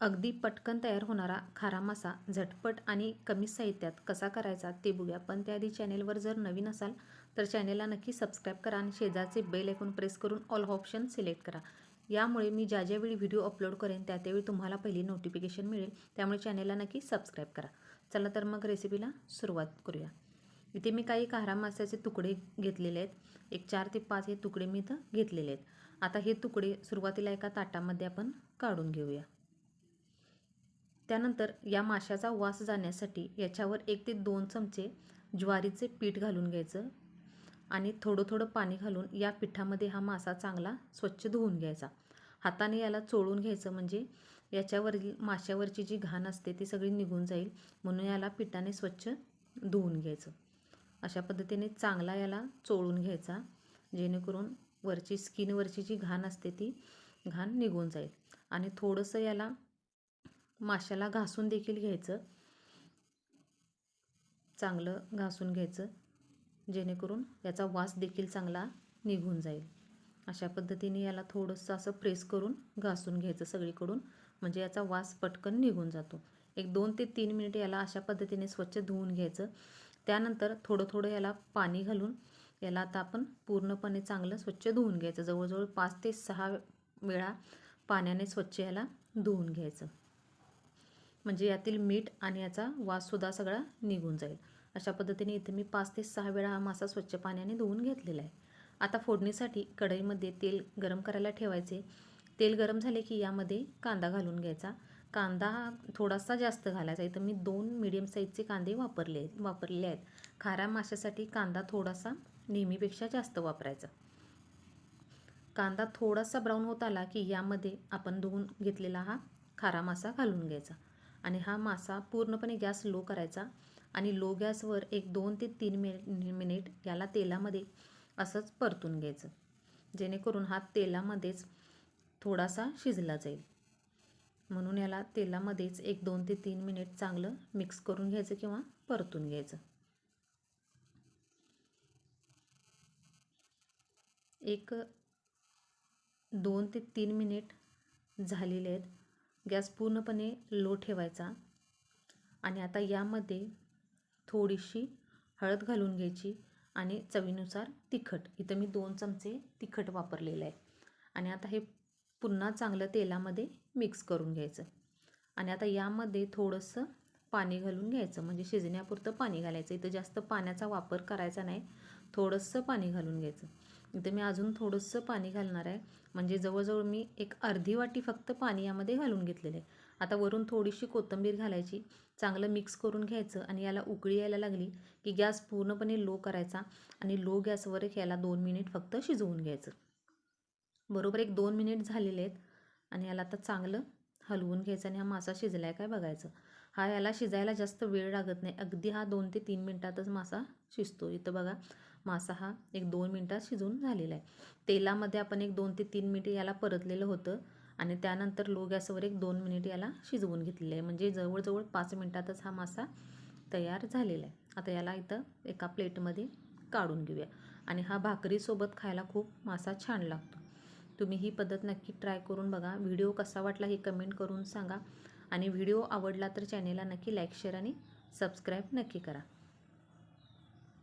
अगदी पटकन तयार होणारा खारा मासा झटपट आणि कमी साहित्यात कसा करायचा ते बघूया. पण त्याआधी चॅनेलवर जर नवीन असाल तर चॅनेलला नक्की सबस्क्राईब करा आणि शेजारचे बेल ऐकून प्रेस करून ऑल ऑप्शन सिलेक्ट करा. यामुळे मी ज्या ज्यावेळी व्हिडिओ अपलोड करेन त्या त्यावेळी तुम्हाला पहिली नोटिफिकेशन मिळेल. त्यामुळे चॅनेलला नक्की सबस्क्राईब करा. चला तर मग रेसिपीला सुरुवात करूया. इथे मी काही खारा मास्याचे तुकडे घेतलेले आहेत. एक चार ते पाच हे तुकडे मी इथं घेतलेले आहेत. आता हे तुकडे सुरुवातीला एका ताटामध्ये आपण काढून घेऊया. त्यानंतर या माशाचा वास जाण्यासाठी याच्यावर एक ते दोन चमचे ज्वारीचे पीठ घालून घ्यायचं आणि थोडं थोडं पाणी घालून या पिठामध्ये हा मासा चांगला स्वच्छ धुवून घ्यायचा. हाताने याला चोळून घ्यायचं म्हणजे याच्यावरील माशावरची जी घाण असते ती सगळी निघून जाईल. म्हणून याला पिठाने स्वच्छ धुवून घ्यायचं. अशा पद्धतीने चांगला याला चोळून घ्यायचा. जेणेकरून वरची स्किनवरची जी घाण असते ती घाण निघून जाईल. आणि थोडंसं याला माशाला घासून देखील घ्यायचं. चांगलं घासून घ्यायचं. जेणेकरून याचा वास देखील चांगला निघून जाईल. अशा पद्धतीने याला थोडंसं असं प्रेस करून घासून घ्यायचं सगळीकडून. म्हणजे याचा वास पटकन निघून जातो. एक दोन ते तीन मिनिट याला अशा पद्धतीने स्वच्छ धुवून घ्यायचं. त्यानंतर थोडं थोडं याला पाणी घालून याला आता आपण पूर्णपणे चांगलं स्वच्छ धुवून घ्यायचं. जवळजवळ पाच ते सहा वेळा पाण्याने स्वच्छ याला धुवून घ्यायचं. म्हणजे यातील मीठ आणि याचा वाससुद्धा सगळा निघून जाईल. अशा पद्धतीने इथे मी पाच ते सहा वेळा हा मासा स्वच्छ पाण्याने धुवून घेतलेला आहे. आता फोडणीसाठी कढईमध्ये तेल गरम करायला ठेवायचे. तेल गरम झाले की यामध्ये कांदा घालून घ्यायचा. कांदा हा थोडासा जास्त घालायचा. इथं मी दोन मिडियम साईजचे कांदे वापरले वापरलेले आहेत. खाऱ्या माशासाठी कांदा थोडासा नेहमीपेक्षा जास्त वापरायचा. कांदा थोडासा ब्राऊन होत आला की यामध्ये आपण धुवून घेतलेला हा खारा मासा घालून घ्यायचा. आणि हा मासा पूर्णपणे गॅस लो करायचा आणि लो गॅसवर एक दोन ते तीन मिनिट मिनिट याला तेलामध्ये असंच परतून घ्यायचं. जेणेकरून हा तेलामध्येच थोडासा शिजला जाईल. म्हणून याला तेलामध्येच एक दोन ते तीन मिनिट चांगलं मिक्स करून घ्यायचं किंवा परतून घ्यायचं. एक दोन ते तीन मिनिट झालेले आहेत. गॅस पूर्णपणे लो ठेवायचा आणि आता यामध्ये थोडीशी हळद घालून घ्यायची आणि चवीनुसार तिखट. इथं मी दोन चमचे तिखट वापरलेलं आहे. आणि आता हे पुन्हा चांगलं तेलामध्ये मिक्स करून घ्यायचं. आणि आता यामध्ये थोडंसं पाणी घालून घ्यायचं. म्हणजे शिजण्यापुरतं पाणी घालायचं. इथं जास्त पाण्याचा वापर करायचा नाही. थोडंसं पाणी घालून घ्यायचं. इथं मी अजून थोडंसं पाणी घालणार आहे. म्हणजे जवळजवळ मी एक अर्धी वाटी फक्त पाणी यामध्ये घालून घेतलेलं आहे. आता वरून थोडीशी कोथिंबीर घालायची. चांगलं मिक्स करून घ्यायचं आणि याला उकळी यायला लागली की गॅस पूर्णपणे लो करायचा आणि लो गॅसवर याला दोन मिनिट फक्त शिजवून घ्यायचं. बरोबर एक दोन मिनिट झालेले आहेत आणि याला आता चांगलं हलवून घ्यायचं आणि हा मासा शिजला आहे काय बघायचं. हा याला शिजायला जास्त वेळ लागत नाही. अगदी हा दोन ते तीन मिनटातच मासा शिजतो. इथं बघा मासा हा एक दोन मिनटात शिजून झालेला आहे. तेलामध्ये आपण एक दोन ते तीन मिनिट याला परतलेलं होतं आणि त्यानंतर लो गॅसवर एक दोन मिनिट याला शिजवून घेतलेलं आहे. म्हणजे जवळजवळ पाच मिनटातच हा मासा तयार झालेला आहे. आता याला इथं एका प्लेटमध्ये काढून घेऊया. आणि हा भाकरीसोबत खायला खूप मासा छान लागतो. तुम्ही ही पद्धत नक्की ट्राय करून बघा. व्हिडिओ कसा वाटला हे कमेंट करून सांगा. आणि व्हिडिओ आवडला तर चॅनेलला नक्की लाईक शेअर आणि सबस्क्राईब नक्की करा.